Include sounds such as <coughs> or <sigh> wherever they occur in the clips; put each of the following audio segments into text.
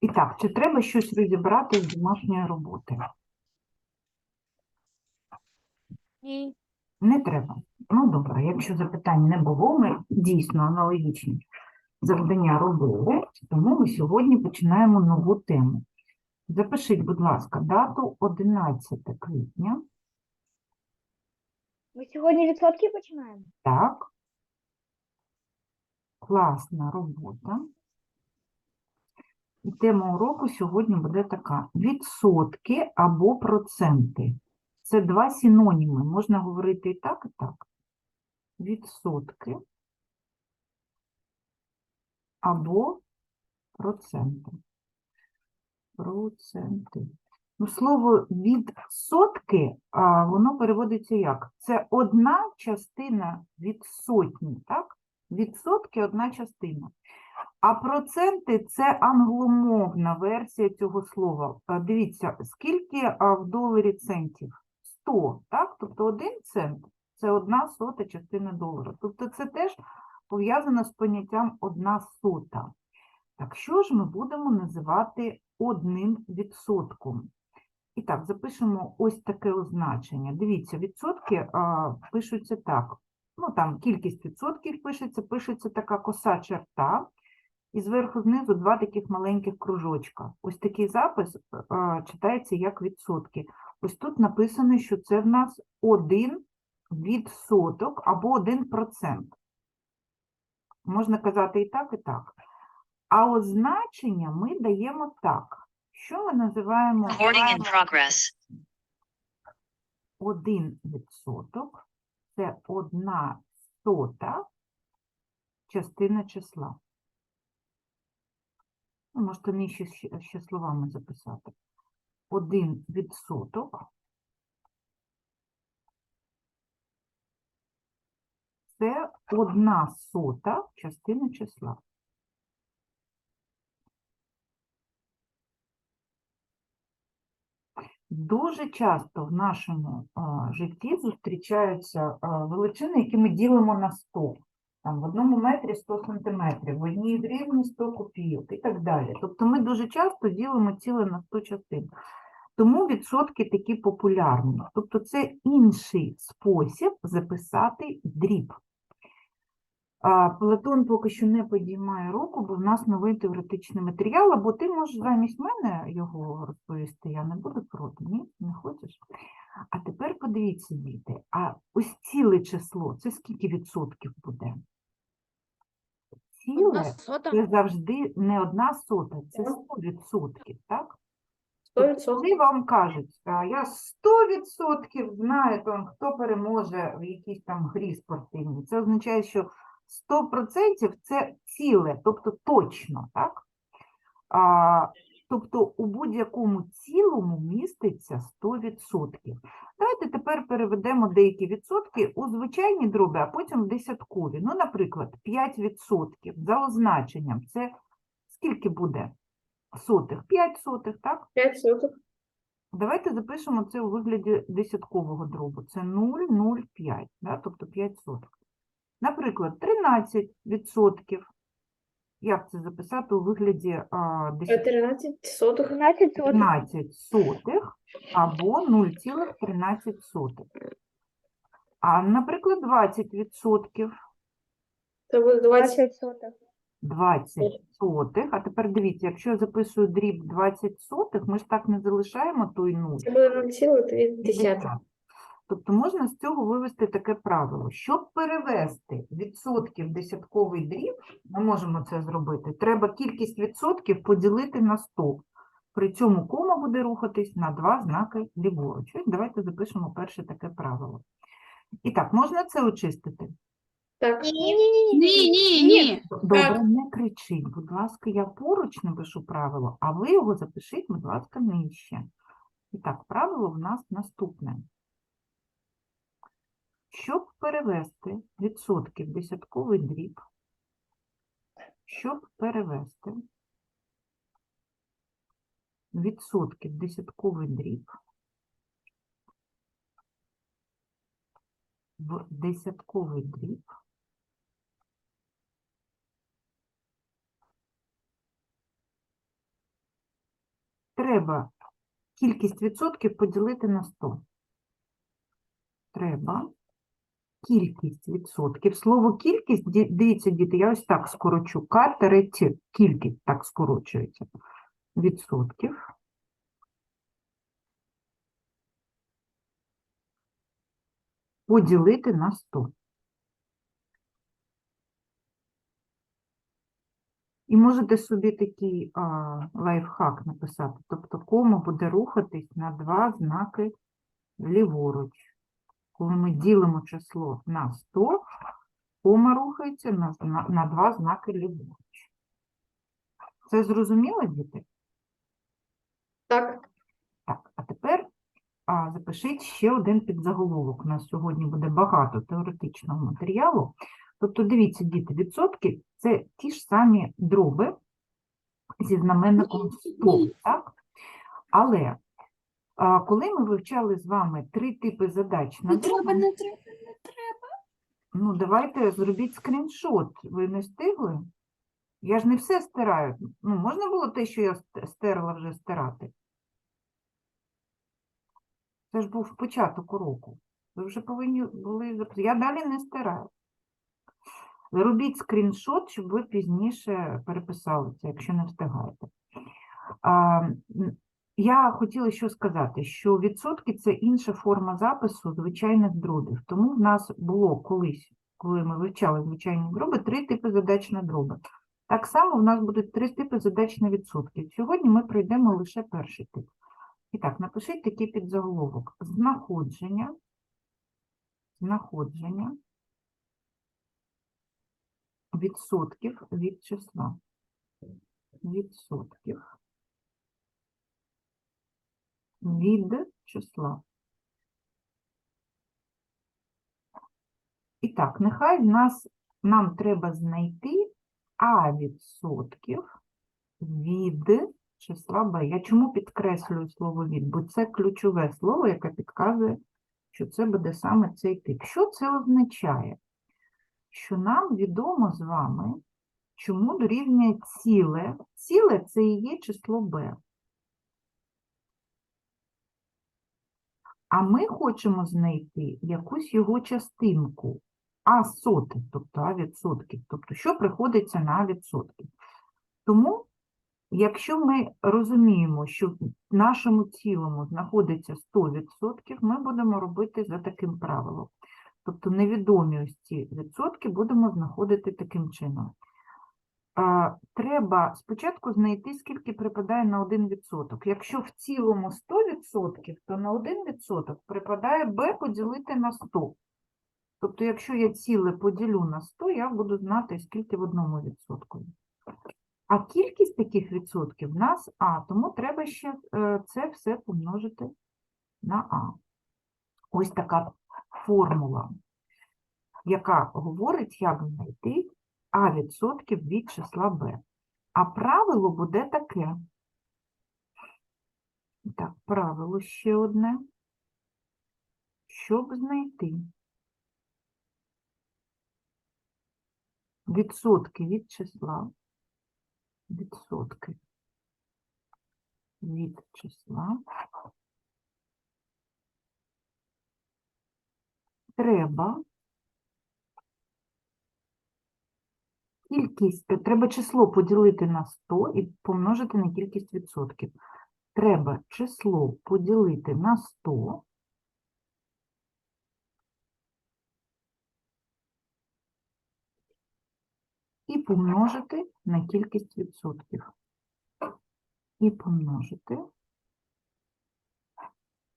І так, чи треба щось розібрати з домашньої роботи? Ні. Не треба. Ну, добре, якщо запитань не було, ми дійсно аналогічні завдання робили, тому ми сьогодні починаємо нову тему. Запишіть, будь ласка, дату 11 квітня. Ми сьогодні відсотки починаємо? Так. Класна робота. І тема уроку сьогодні буде така: відсотки або проценти. Це два синоніми. Можна говорити і так, і так. Відсотки або проценти. Проценти. Ну, слово відсотки, а, воно переводиться як? Це одна частина від сотні, так? Відсотки одна частина. А проценти це англомовна версія цього слова. Дивіться, скільки в доларі центів? 100, так? Тобто один цент це одна сота частина долара. Тобто це теж пов'язано з поняттям одна сота. Так що ж ми будемо називати одним відсотком? І так, запишемо ось таке означення. Дивіться, відсотки а, пишуться так. Ну, там кількість відсотків пишеться, пишеться така коса черта, і зверху знизу два таких маленьких кружочка. Ось такий запис а, читається як відсотки. Ось тут написано, що це в нас один відсоток або один процент. Можна казати і так, і так. А означення ми даємо так. Що ми називаємо один відсоток? Це одна сота частина числа. Ну, можете нижче ще, ще словами записати. Один відсоток це одна сота частина числа. Дуже часто в нашому а, житті зустрічаються а, величини, які ми ділимо на 100. Там, в одному метрі 100 сантиметрів, в одній гривні 100 копійок і так далі. Тобто ми дуже часто ділимо ціле на 100 частин. Тому відсотки такі популярні. Тобто це інший спосіб записати дріб. Платон поки що не підіймає руку, бо в нас новий теоретичний матеріал, або ти можеш замість мене його розповісти, я не буду проти, ні? Не хочеш? А тепер подивіться, діти, а ось ціле число, це скільки відсотків буде? Ціле сота. це завжди не одна сота, це 100 відсотків, так? Тобто, відсотків. Коли вам кажуть, а, я 100% знаю, там, хто переможе в якійсь там грі спортивній, це означає, що 100% це ціле, тобто точно, так? А, тобто у будь-якому цілому міститься 100%. Давайте тепер переведемо деякі відсотки у звичайні дроби, а потім в десяткові. Ну, наприклад, 5% за означенням. Це скільки буде сотих? 5 сотих, так? П'ять соток. Давайте запишемо це у вигляді десяткового дробу. Це 0,05, да? тобто 5 сотих. Наприклад, 13 відсотків. Як це записати у вигляді а, десят- 13 соток. 13 соток. 15 сотих або 0,13 сотих. А, наприклад, 20 відсотків. Це буде 20 соток. 20 сотих. А тепер дивіться, якщо я записую дріб 20 сотих, ми ж так не залишаємо той 0. Це буде 0,2. 50. Тобто можна з цього вивести таке правило. Щоб перевести відсотки в десятковий дріб, ми можемо це зробити, треба кількість відсотків поділити на 100. При цьому кома буде рухатись на два знаки ліворуч. Ось Давайте запишемо перше таке правило. І так, можна це очистити? Так. Ні, ні, ні. Добре, не кричіть, будь ласка, я поруч напишу правило, а ви його запишіть, будь ласка, нижче. І так, правило в нас наступне. Щоб перевести відсотки в десятковий дріб, щоб перевести відсотки в десятковий дріб в десятковий дріб, треба кількість відсотків поділити на 100. Треба кількість відсотків. Слово кількість, дивіться, діти, я ось так скорочу. К тире Кількість так скорочується. Відсотків. Поділити на 100. І можете собі такий а, лайфхак написати. Тобто кома буде рухатись на два знаки ліворуч. Коли ми ділимо число на 100, кома рухається на, зна- на два знаки ліворуч. Це зрозуміло, діти? Так. Так, а тепер а, запишіть ще один підзаголовок. У нас сьогодні буде багато теоретичного матеріалу. Тобто, дивіться, діти, відсотки – це ті ж самі дроби зі знаменником 100, так? Але а, коли ми вивчали з вами три типи задач на Не треба, не треба, не треба. ну давайте зробіть скріншот. Ви не встигли? Я ж не все стираю. Ну, можна було те, що я ст- стерла вже стирати? Це ж був початок уроку. Ви вже повинні були зап- Я далі не стираю. Робіть скріншот, щоб ви пізніше переписали це, якщо не встигаєте. А, м, я хотіла що сказати, що відсотки це інша форма запису звичайних дробів. Тому в нас було колись, коли ми вивчали звичайні дроби, три типи задач на дроби. Так само в нас будуть три типи задач на відсотки. Сьогодні ми пройдемо лише перший тип. І так, напишіть такий підзаголовок. Знаходження, знаходження відсотків від числа. Відсотків від числа. І так, нехай нас нам треба знайти А відсотків від числа Б. Я чому підкреслюю слово від? Бо це ключове слово, яке підказує, що це буде саме цей тип. Що це означає? Що нам відомо з вами, чому дорівнює ціле. Ціле це і є число Б. А ми хочемо знайти якусь його частинку, а сотих, тобто а відсотків, тобто що приходиться на а відсотків. Тому, якщо ми розуміємо, що в нашому цілому знаходиться 100%, ми будемо робити за таким правилом. Тобто невідомі ось ці відсотки будемо знаходити таким чином. Треба спочатку знайти, скільки припадає на 1%. Якщо в цілому 100%, то на 1% припадає b поділити на 100. Тобто, якщо я ціле поділю на 100, я буду знати, скільки в одному відсотку. А кількість таких відсотків в нас А, тому треба ще е, це все помножити на А. Ось така формула, яка говорить, як знайти А відсотків від числа Б. А правило буде таке. Так, правило ще одне. Щоб знайти відсотки від числа, відсотки від числа, треба кількість, треба число поділити на 100 і помножити на кількість відсотків. Треба число поділити на 100 і помножити на кількість відсотків. І помножити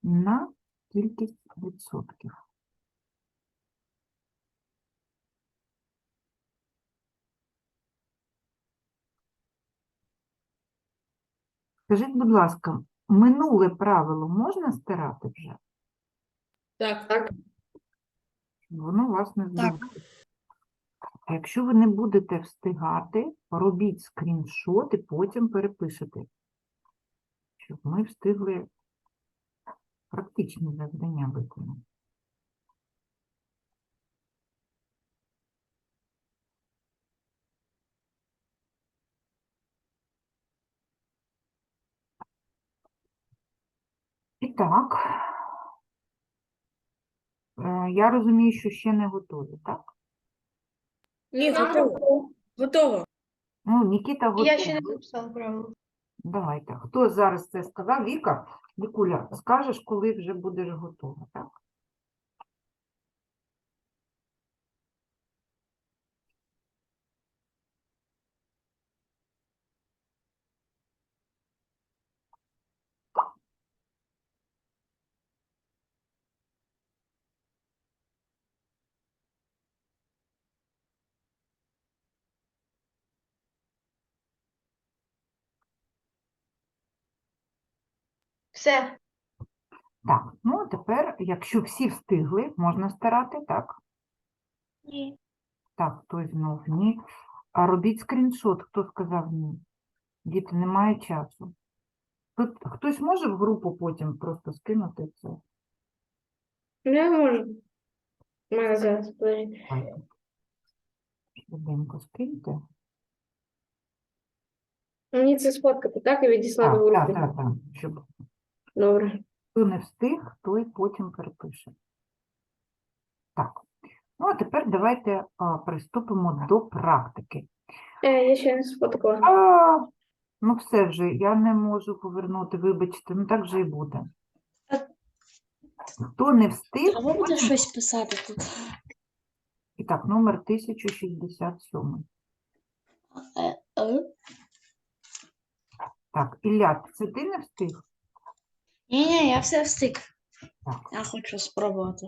на кількість відсотків. Скажіть, будь ласка, минуле правило можна стирати вже? Так. Так. Воно вас не Так. А Якщо ви не будете встигати, робіть скріншот і потім перепишете, щоб ми встигли практичні завдання виконати. Так. Е, Я розумію, що ще не готові, так? Ні, готово. Готово. Ну, Нікіта готовий. Я ще не написала правило. Давайте. Хто зараз це сказав? Віка? Вікуля, скажеш, коли вже будеш готова, так? Все. Так, ну а тепер, якщо всі встигли, можна старати, так? Ні. Так, хтось знов ні. А робіть скріншот, хто сказав ні. Діти, немає часу. Тут хтось може в групу потім просто скинути це? Не можу. У мене зараз подожди. Швиденько скиньте. Мені це сфоткати, так, і відіслати в Так, так, так, так. Щоб Добре. хто не встиг, той потім перепише. Так. Ну, а тепер давайте а, приступимо до практики. Е, я ще не сфоткала. А, ну все вже, я не можу повернути, вибачте, ну так вже і буде. Хто не встиг, Треба буде потім- щось писати тут. і так, номер 1067. Е, е. Так, Ілля, це ти не встиг? Ні, ні, я все встиг. Так. Я хочу спробувати.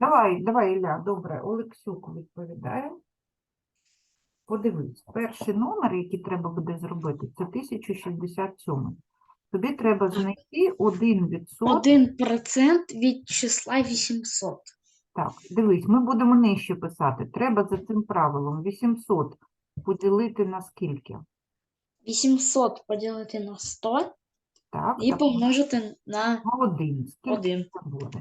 Давай, давай, Ілля, добре, Олексюк відповідає. Подивись, перший номер, який треба буде зробити, це 1067. Тобі треба знайти 1%. Один процент від числа 800. Так, дивись, ми будемо нижче писати. Треба за цим правилом 800 поділити на скільки? 800 поділити на 100 Так, і так, помножити на на 1. Скільки 1. це буде?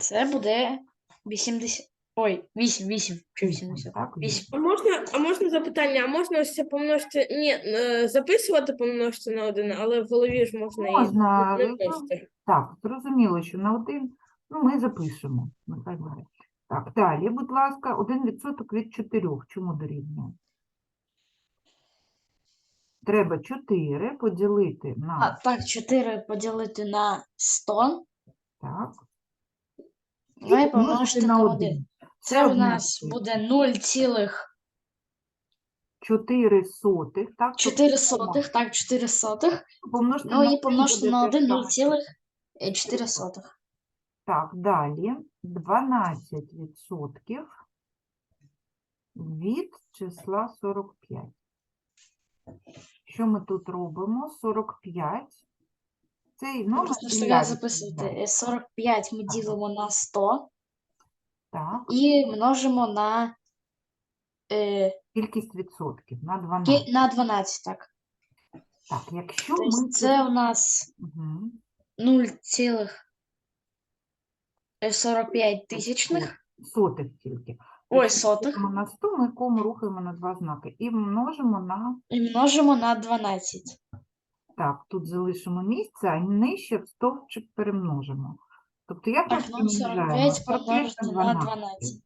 Це буде 80. Ой, 8, 8. Чи 80? Так, 8. А можна, а можна запитання? А можна ось це помножити? Ні, е, записувати помножити на один, але в голові ж можна і Можна, ну, просто. Так, зрозуміло, що на один, ну, ми запишемо. Нехай буде. Так, далі, будь ласка, 1% від 4. Чому дорівнює? Треба 4 поділити А, на, так, 4 поділити на 100. так, Ну і помножити на 1. Це в нас буде 0,4 4 сотих, так? тобто сотих. Так, 4 сотих. Помножити Ну і помножити на те 1 саме. 0,4 сотих. Так, далі 12% від числа 45. Що ми тут робимо? 45. Цей номер Просто Ілля встигаю записувати. відповідає. Е, 45 ми ділимо на 100 Так, і множимо на, е, кількість відсотків на 12. ки- на 12, так. Так, якщо Тобто ми... це у нас Угу. 0,45 тисячних. Сотих тільки. Ой, Якщо сотих. на 100, ми кому рухаємо на два знаки. І множимо на... І множимо на 12. Так, тут залишимо місце, а нижче в стовпчик перемножимо. Тобто я Так, ну 45 помножити на 12.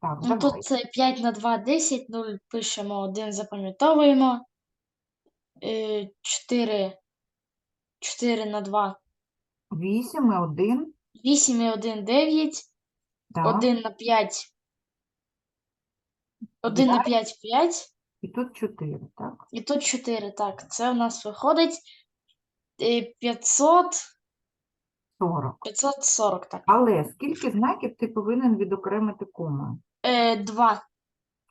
Так, Ну давай. тут це 5 на 2 – 10, 0 пишемо, 1 запам'ятовуємо. Е, 4, 4 на 2 8 і 1. 8 і 1 – 9. Так. 1 на 5. 1 на 5 – 5. І тут 4, так? І тут 4. Так, це у нас виходить е, 500, 40. 540, так. Але скільки знаків ти повинен відокремити комою? Е, 2.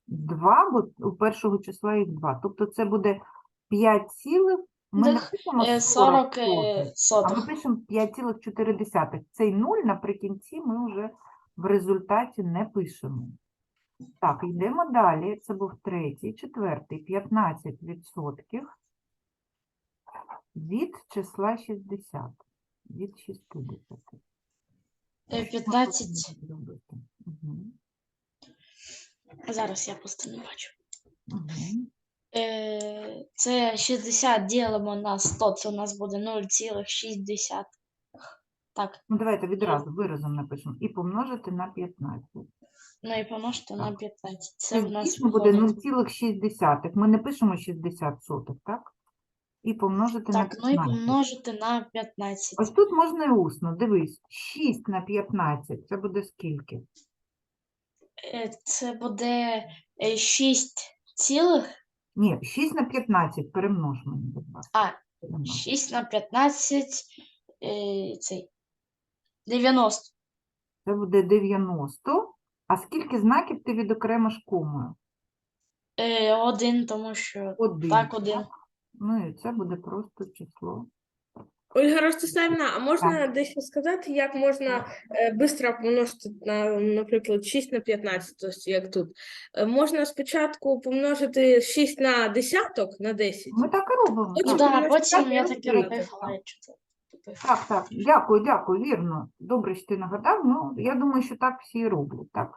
2, бо у першого числа їх 2. Тобто це буде 5 цілих, ми Так, пишемо Е, 40 40 е, сотих, а сотих. ми пишемо 5,4. Цей 0 наприкінці ми вже в результаті не пишемо. Так, йдемо далі. Це був третій, четвертий, 15% від числа 60. Від 60. Е, Що ми 15. повинні зробити? Мгм, Зараз я просто не бачу. Е, це 60 ділимо на 100, це у нас буде 0,60. Так, Ну, давайте відразу виразом напишемо. І помножити на 15. Ну і помножити на Так. 15. Це в нас дійсно буде виходить. 0,6. Ми не пишемо 60 сотих, так? І помножити на Так, ну і 15. помножити на 15. Ось тут можна і усно. Дивись, 6 на 15. Це буде скільки? Е, Це буде 6 цілих, Ні, 6 на 15 перемнож мені, будь ласка. А, Перемнож. 6 на 15, е, цей, 90. Це буде 90. А скільки знаків ти відокремиш комою? Е, Один, тому що Один. так, один. Ну і це буде просто число. Ольга Ростиславівна, а можна дещо сказати, як можна швидко помножити на, наприклад, 6 на 15, тобто як тут. Е, Можна спочатку помножити 6 на десяток на 10. Ми так і робимо. Потім так. так, помножити потім я так і 30. робив, але тупив. Так, так, дякую, дякую, вірно. Добре, що ти нагадав. Ну, я думаю, що так всі і роблять. Так.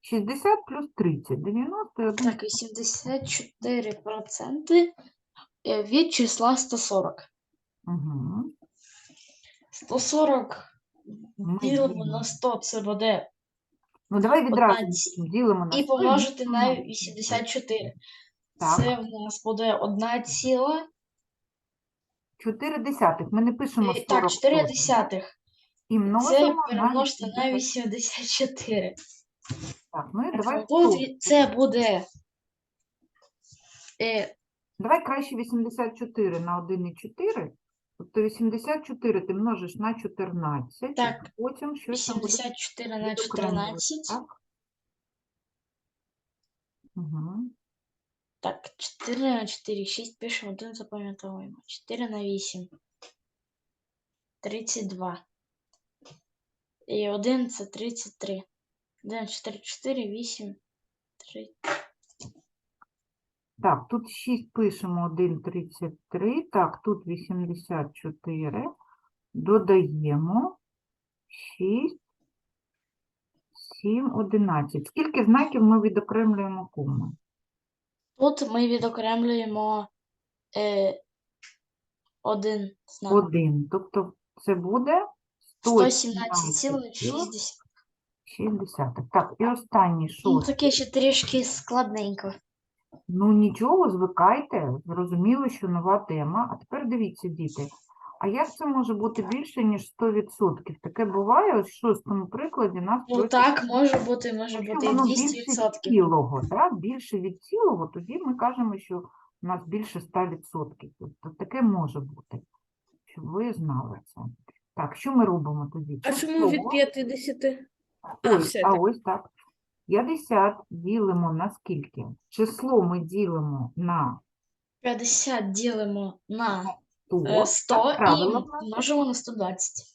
60 плюс 30, 91. Так, 84% е, від числа 140. Угу. 140 Ми ділимо на 100, це буде. Ну, давай відразу 15. ділимо на І 100 помножити на 84. Так. Це в нас буде 1 ціла. 4 десятих. Ми не пишемо е, 40 Так, 4 сотих. десятих. І Це множимо перемножити на 80. 84. Так, ну і давай, Тут це буде. е, давай краще 84 на 1,4. Тобто 84 ти множиш на 14, Так, а потім щось там буде 84 на відокремлювати, 14. Так? Угу. Так, 4 на 4, 6 пишемо, 1 запам'ятовуємо. 4 на 8. 32. І 1 це 33. 1, 4, 4, 8, 3. Так, тут 6 пишемо 1,33. Так, тут 84. Додаємо 6, 7, 11. Скільки знаків ми відокремлюємо кому? Тут ми відокремлюємо е, один знак. Один. Тобто це буде 117,6. 117,6. Так, і останній Ну, шостий. таке ще трішки складненько. Ну нічого, звикайте, зрозуміло, що нова тема. А тепер дивіться, діти. А як це може бути більше, ніж 100%? Таке буває, ось в шостому прикладі нас Ну так, може бути, може якщо бути і воно 200%. більше цілого, так? більше від цілого, тоді ми кажемо, що у нас більше 100%. Тобто таке може бути, щоб ви знали це. Так, що ми робимо тоді? А чому від Число- 50? А, все а так. ось так. 50 ділимо на скільки? Число ми ділимо на 50 ділимо на 100. е, 100 правильно і множимо на 120.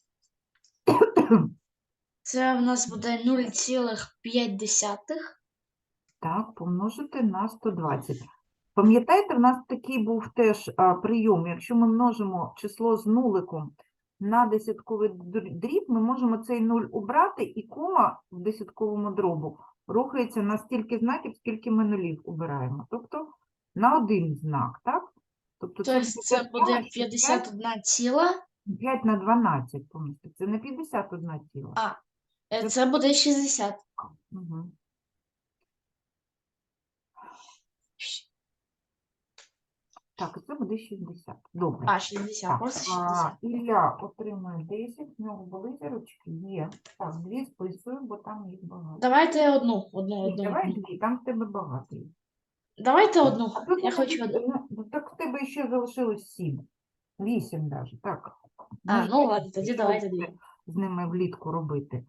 <coughs> Це в нас буде 0,5. Так, помножити на 120. Пам'ятаєте, в нас такий був теж а, прийом. Якщо ми множимо число з нуликом на десятковий дріб, ми можемо цей нуль убрати, і кома в десятковому дробу рухається на стільки знаків, скільки ми нулів убираємо. Тобто на один знак, так? Тобто Тобто це буде 51 ціла, 5 на 12 помножити. Це не 51 ціла. А. е, це буде 60. Угу. Так, і це буде 60. Добре. А, 60, Так, просто а, 60. Ілля отримує 10, в нього були зірочки? Є. Так, дві списую, бо там їх багато. Давайте одну, одну, Ні, одну. давай одну. дві, там в тебе багато їх. Давайте одну. А тут Я хочу одну. Ну, Так в тебе ще залишилось 7. 8 навіть, так. А, ну ладно, тоді давайте дві. з ними влітку робити.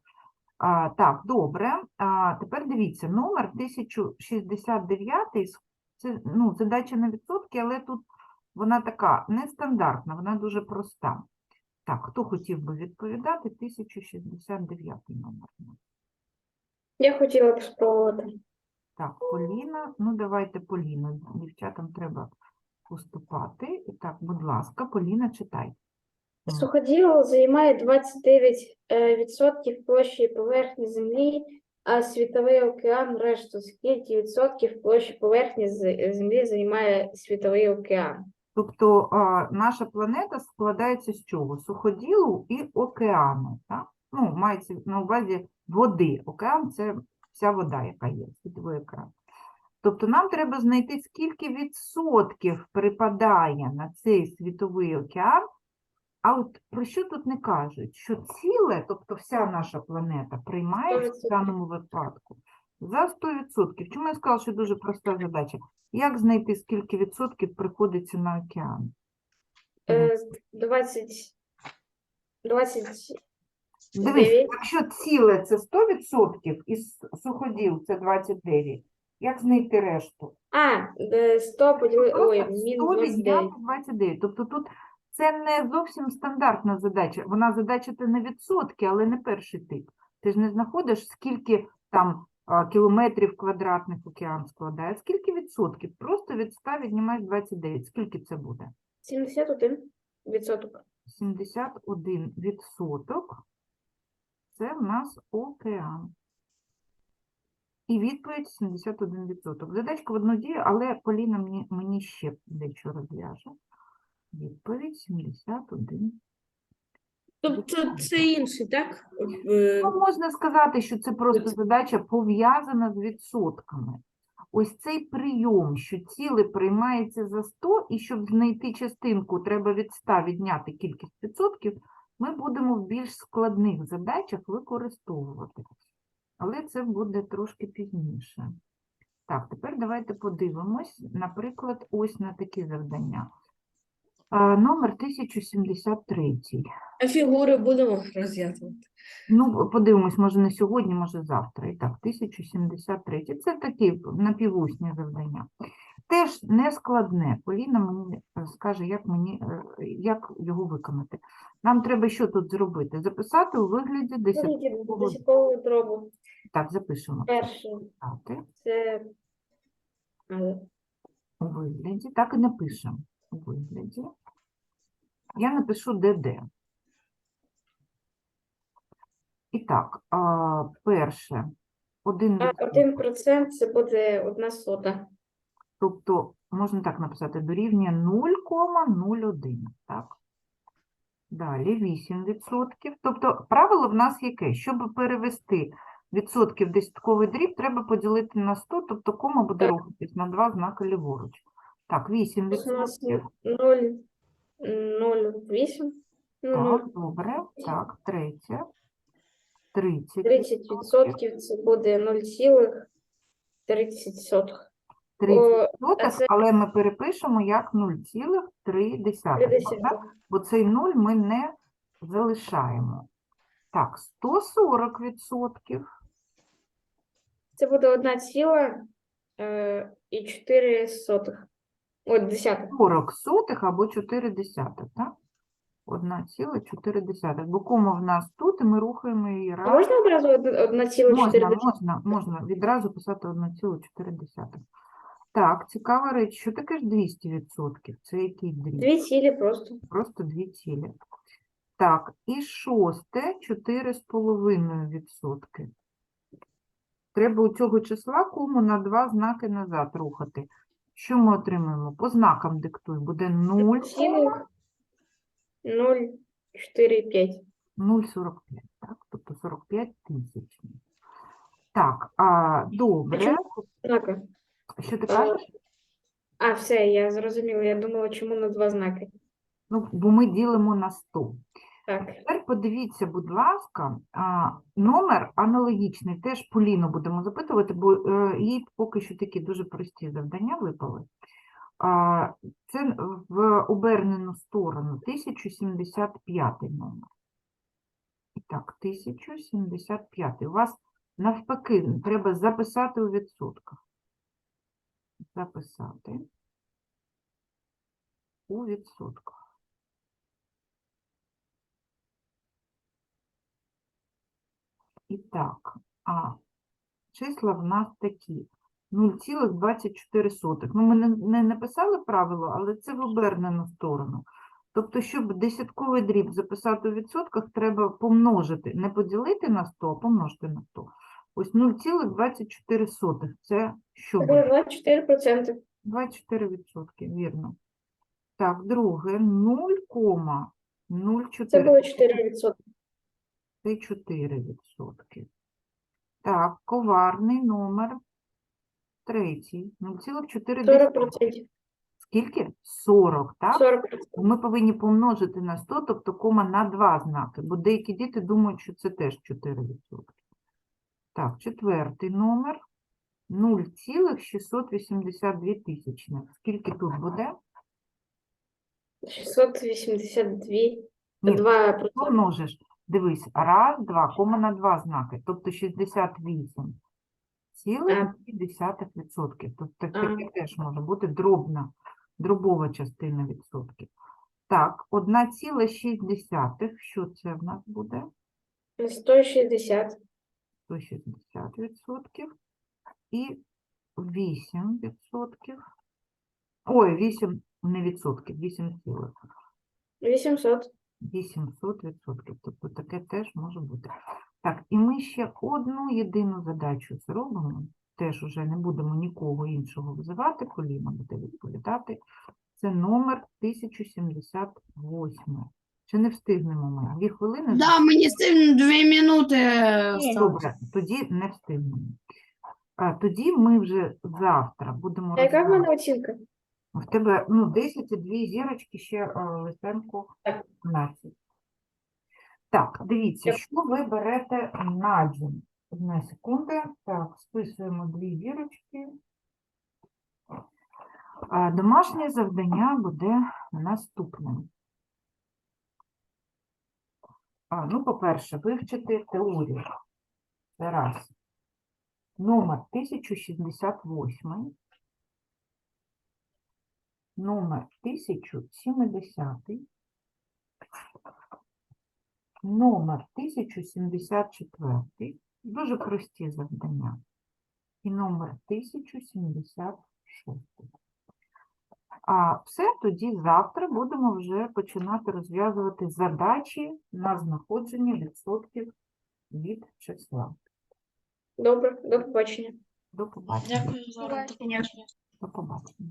А, так, добре. А, тепер дивіться, номер 1069, це ну, задача на відсотки, але тут вона така нестандартна, вона дуже проста. Так, хто хотів би відповідати? 1069 номер. Я хотіла б спробувати. Так, Поліна. Ну, давайте Поліна. Дівчатам треба поступати. І так, будь ласка, Поліна, читай. Суходіл займає 29% е, площі поверхні Землі, а світовий океан решту. Скільки відсотків площі поверхні Землі займає світовий океан? Тобто наша планета складається з чого? Суходілу і океану. Так? Ну, мається на увазі води. Океан це вся вода, яка є, світовий океан. Тобто нам треба знайти, скільки відсотків припадає на цей світовий океан. А от про що тут не кажуть? Що ціле, тобто вся наша планета, приймається в 100%. даному випадку за 100%. Чому я сказала, що дуже проста задача? Як знайти, скільки відсотків приходиться на океан? Е, 20, 20, Дивись, якщо ціле це 100% і суходіл це 29, як знайти решту? а, е, 100 поділи, ой, мінус 29. 29. Тобто тут це не зовсім стандартна задача. Вона задача це не відсотки, але не перший тип. Ти ж не знаходиш, скільки там кілометрів квадратних океан складає, скільки відсотків. Просто від 100 віднімаєш 29. Скільки це буде? 71 відсоток. 71 відсоток. Це в нас океан. І відповідь 71 відсоток. Задачка в одну дію, але Поліна мені, мені ще дещо розв'яже. Відповідь 71. Тобто це інший, так? Е, Ну, можна сказати, що це просто задача пов'язана з відсотками. Ось цей прийом, що ціле приймається за 100, і щоб знайти частинку, треба від 100 відняти кількість відсотків, ми будемо в більш складних задачах використовувати. Але це буде трошки пізніше. Так, тепер давайте подивимось, наприклад, ось на такі завдання. А, Номер 1073. А фігури будемо розв'язувати. Ну, подивимось, може не сьогодні, може завтра. І так, 1073. Це такі напівусні завдання. Теж не складне. Поліна мені скаже, як, мені, е, як його виконати. Нам треба що тут зробити? Записати у вигляді 10. Вигляді десяткового дробу. Так, запишемо. Перше, Записати це е, у вигляді. Так і напишемо. У вигляді. Я напишу ДД. І так, а, перше. Один а відсоток. 1% це буде одна сота. Тобто, можна так написати, дорівнює 0,01, так? Далі 8%. Тобто, правило в нас яке? Щоб перевести відсотки в десятковий дріб, треба поділити на 100, тобто кома буде рухатись на два знаки ліворуч. Так, Ось у нас 8%. 0, 0,8, ну, 0, Так, добре. Так, третє. 30. 30% це буде 0,30 сотих. 30 О, але ми перепишемо як 0,3. 30. бо цей 0 ми не залишаємо. Так, 140 відсотків. Це буде 1 ціла е, і 4 сотих. О, десятих. 40 сотих або 4 десятих, так? 1,4. Бо кома в нас тут, і ми рухаємо її А раз. можна одразу 1 ціла 4 Можна, можна, можна відразу писати 1,4. Так, цікава річ, що таке ж 200 відсотків? Це який дріб? Дві цілі просто. Просто дві цілі. Так, і шосте 4,5 відсотки. Треба у цього числа кому на два знаки назад рухати. Що ми отримаємо? По знакам диктуй. Буде 0, Цілих 0,4,5. 0,45, так? Тобто 45 тисяч. Так, а, добре. Знака. Що ти кажеш? А, все, я зрозуміла. Я думала, чому на два знаки. Ну, бо ми ділимо на 100. Так. Тепер подивіться, будь ласка, номер аналогічний, теж Поліну будемо запитувати, бо е, їй поки що такі дуже прості завдання випали. Це в обернену сторону 1075 номер. І так, 1075. У вас навпаки треба записати у відсотках. Записати у відсотках. І так, а числа в нас такі. 0,24. Ну, ми не, не написали правило, але це в обернену сторону. Тобто, щоб десятковий дріб записати у відсотках, треба помножити, не поділити на 100, а помножити на 100. Ось 0,24. Це що буде? буде 24%. 24 відсотки, вірно. Так, друге 0,04. Це було 4%. Це 4%. Так, коварний номер третій. 0,4. Скільки? 40, так? 40%. Ми повинні помножити на 100, тобто кома на два знаки, бо деякі діти думають, що це теж 4%. Так, четвертий номер 0,682 тисячних. Скільки тут буде? 682. Ні, 2%. помножиш. Дивись, раз, два, кома на два знаки, тобто 68 цілих 2%. Тобто таке теж може бути дробна, дробова частина відсотків. Так, 1,6, що це в нас буде? 160. 160 відсотків і 8 відсотків. Ой, 8 не відсотків, 8 цілих. 800. 800 відсотків. Тобто таке теж може бути. Так, і ми ще одну єдину задачу зробимо. Теж уже не будемо нікого іншого визивати, Поліна буде відповідати. Це номер 1078. Чи не встигнемо ми? Дві хвилини? Да, мені стильно дві минути. Добре, тоді не встигнемо. А, тоді ми вже завтра будемо А яка в мене оцінка? В тебе ну, 10 і 2 зірочки ще е, Лисенко Так. 15. Так, дивіться, що ви берете на дім? Одна секунда. Так, списуємо дві зірочки. А, Домашнє завдання буде наступним. А, ну, по-перше, вивчити теорію. Це раз. Номер 1068. Номер 1070. Номер 1074. Дуже прості завдання. І номер 1076. А все, тоді завтра будемо вже починати розв'язувати задачі на знаходження відсотків від числа. Добре, до побачення. До побачення. Дякую за. До побачення.